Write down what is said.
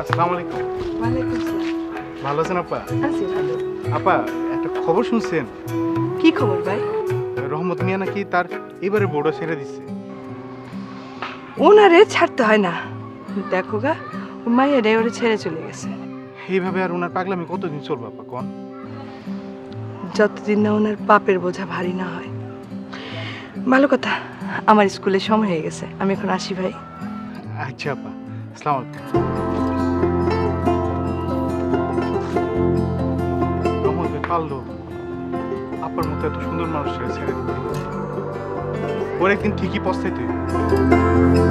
আছেন ভালো। আপা একটা খবর শুনছেন? কি খবর ভাই? রহমত মিয়া নাকি তার এবারে বড় ছেড়ে দিচ্ছে ওনারে ছাড়তে হয় না। দেখো গা ওরে ছেড়ে চলে গেছে। এইভাবে আর ওনার পাগলামি কতদিন চলবে আপা কন? যতদিন না ওনার পাপের বোঝা ভারী না হয়। ভালো কথা আমার স্কুলে সময় হয়ে গেছে। আমি এখন আসি ভাই। আচ্ছা আপা আসসালামু আলাইকুম। পারল আপার মতো এত সুন্দর মানুষ ছেড়ে দিতে ওর একদিন ঠিকই পস্তাইতে হইবে।